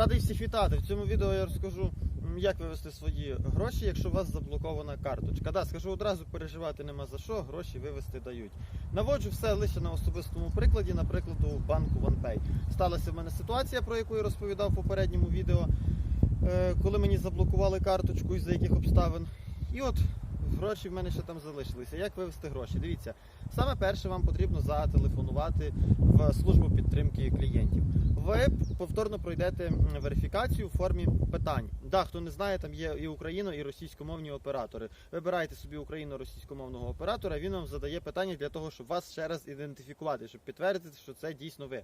Радий всіх вітати. В цьому відео я розкажу, як вивести свої гроші, якщо у вас заблокована карточка. Да, скажу одразу, переживати нема за що, гроші вивести дають. Наводжу все лише на особистому прикладі, на прикладу банку OnePay. Сталася в мене ситуація, про яку я розповідав в попередньому відео, е, коли мені заблокували карточку із-за яких обставин. І от гроші в мене ще там залишилися. Як вивести гроші? Дивіться, саме перше вам потрібно зателефонувати в службу підтримки клієнтів. Ви повторно пройдете верифікацію в формі питань. Да, хто не знає, там є і україно, і російськомовні оператори. Вибирайте собі україно-російськомовного оператора. Він вам задає питання для того, щоб вас ще раз ідентифікувати, щоб підтвердити, що це дійсно ви.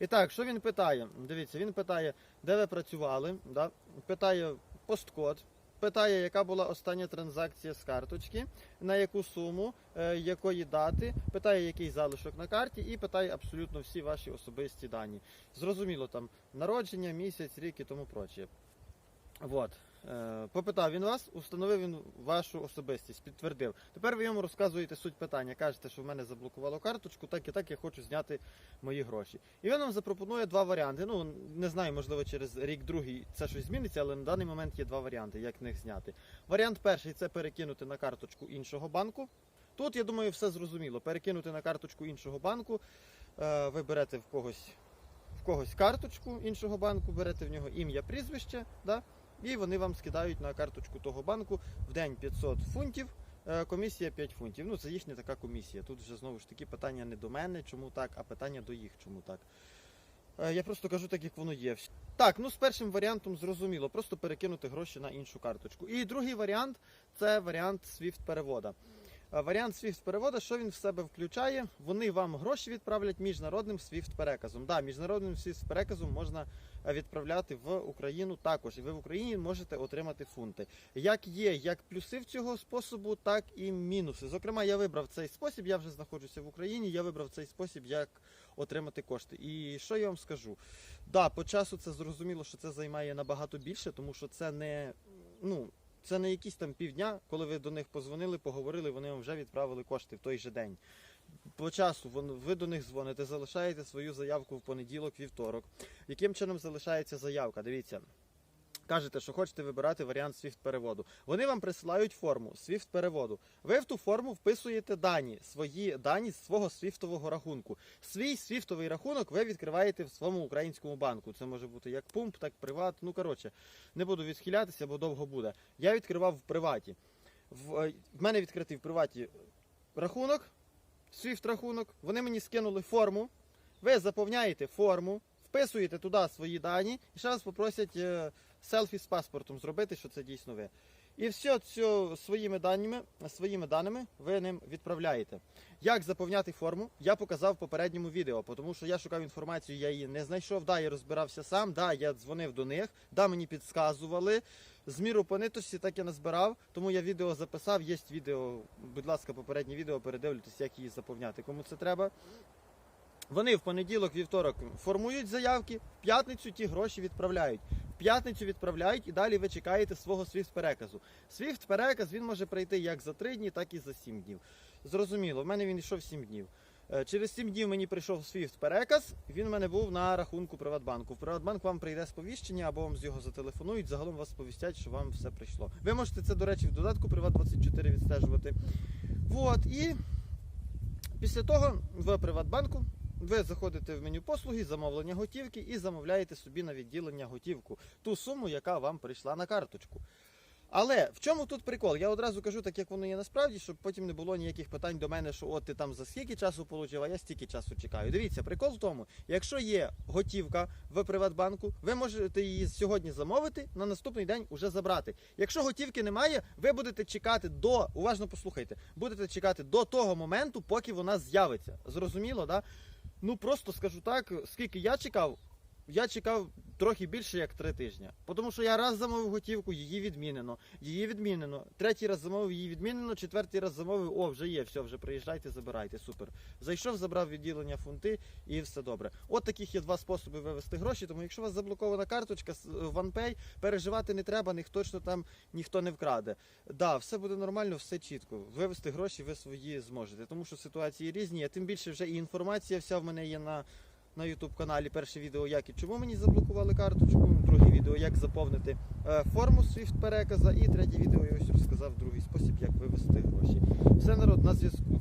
І так, що він питає? Дивіться, він питає, де ви працювали, да? питає посткод, питає, яка була остання транзакція з карточки, на яку суму, е, якої дати, питає, який залишок на карті, і питає абсолютно всі ваші особисті дані. Зрозуміло, там народження, місяць, рік і тому проче. Вот. Е, Попитав він вас, установив він вашу особистість, підтвердив. Тепер ви йому розказуєте суть питання. Кажете, що в мене заблокувало карточку, так і так я хочу зняти мої гроші. І він вам запропонує два варіанти. Ну не знаю, можливо, через рік другий це щось зміниться, але на даний момент є два варіанти, як них зняти. Варіант перший це перекинути на карточку іншого банку. Тут я думаю, все зрозуміло. Перекинути на карточку іншого банку. Е, Ви берете в когось в когось карточку іншого банку, берете в нього ім'я, прізвище, да? І вони вам скидають на карточку того банку в день 500 фунтів. е, Комісія 5 фунтів. Ну, це їхня така комісія. Тут вже знову ж таки питання не до мене, чому так, а питання до їх, чому так. Е, Я просто кажу так, як воно є. Так, ну з першим варіантом зрозуміло, просто перекинути гроші на іншу карточку. І другий варіант це варіант SWIFT перевода. Е, Варіант SWIFT перевода, що він в себе включає? Вони вам гроші відправлять міжнародним SWIFT переказом. Да, міжнародним SWIFT переказом можна е, відправляти в Україну також. І ви в Україні можете отримати фунти. Як є як плюси в цього способу, так і мінуси. Зокрема, я вибрав цей спосіб, я вже знаходжуся в Україні. Я вибрав цей спосіб, як отримати кошти. І що я вам скажу? Да, по часу це зрозуміло, що це займає набагато більше, тому що це не ну. Це не якісь там півдня, коли ви до них позвонили, поговорили, вони вам вже відправили кошти в той же день. По часу ви до них дзвоните, залишаєте свою заявку в понеділок, вівторок. Яким чином залишається заявка? Дивіться. Кажете, що хочете вибирати варіант SWIFT переводу. Вони вам присилають форму SWIFT переводу. Ви в ту форму вписуєте дані, свої дані з свого свіфтового рахунку. Свій свіфтовий рахунок ви відкриваєте в своєму українському банку. Це може бути як пумп, так приват. Ну коротше, не буду відхилятися, бо довго буде. Я відкривав в приваті. В, е, в мене відкритий в приваті рахунок, SWIFT рахунок. Вони мені скинули форму. Ви заповняєте форму, вписуєте туди свої дані і ще вас попросять е, селфі з паспортом зробити, що це дійсно ви. І все це своїми даними, своїми даними ви ним відправляєте. Як заповняти форму, я показав в попередньому відео, тому що я шукав інформацію, я її не знайшов. Да, я розбирався сам, да, я дзвонив до них, да, мені підсказували. З міру понитості так я назбирав, тому я відео записав. Є відео, будь ласка, попереднє відео, передивлюйтесь, як її заповняти. Кому це треба. Вони в понеділок, вівторок формують заявки, в п'ятницю ті гроші відправляють. П'ятницю відправляють і далі ви чекаєте свого SWIFT переказу. SWIFT переказ він може прийти як за 3 дні, так і за 7 днів. Зрозуміло, в мене він йшов 7 днів. Е, Через 7 днів мені прийшов SWIFT переказ, він в мене був на рахунку Приватбанку. В Приватбанк вам прийде сповіщення або вам з його зателефонують, загалом вас сповістять, що вам все прийшло. Ви можете це, до речі, в додатку Приват24 відстежувати. Вот, і після того в Приватбанку ви заходите в меню послуги, замовлення готівки і замовляєте собі на відділення готівку ту суму, яка вам прийшла на карточку. Але в чому тут прикол? Я одразу кажу так, як воно є насправді, щоб потім не було ніяких питань до мене, що от ти там за скільки часу получив, а я стільки часу чекаю. Дивіться, прикол в тому, якщо є готівка в Приватбанку, ви можете її сьогодні замовити, на наступний день уже забрати. Якщо готівки немає, ви будете чекати до, уважно послухайте, будете чекати до того моменту, поки вона з'явиться. Зрозуміло, да? Ну просто скажу так, скільки я чекав, я чекав трохи більше як три тижні. Тому що я раз замовив готівку, її відмінено. Її відмінено. Третій раз замовив, її відмінено. Четвертий раз замовив, о, вже є, все, вже приїжджайте, забирайте. Супер. Зайшов, забрав відділення фунти і все добре. От таких є два способи вивести гроші. Тому якщо у вас заблокована карточка з- OnePay, переживати не треба, ніхто точно там ніхто не вкраде. Да, все буде нормально, все чітко. Вивести гроші ви свої зможете, тому що ситуації різні, а тим більше вже і інформація вся в мене є на на YouTube каналі. Перше відео, як і чому мені заблокували карточку. Друге відео, як заповнити е, форму SWIFT переказа. І третє відео я ось розказав другий спосіб, як вивести гроші. Все народ на зв'язку.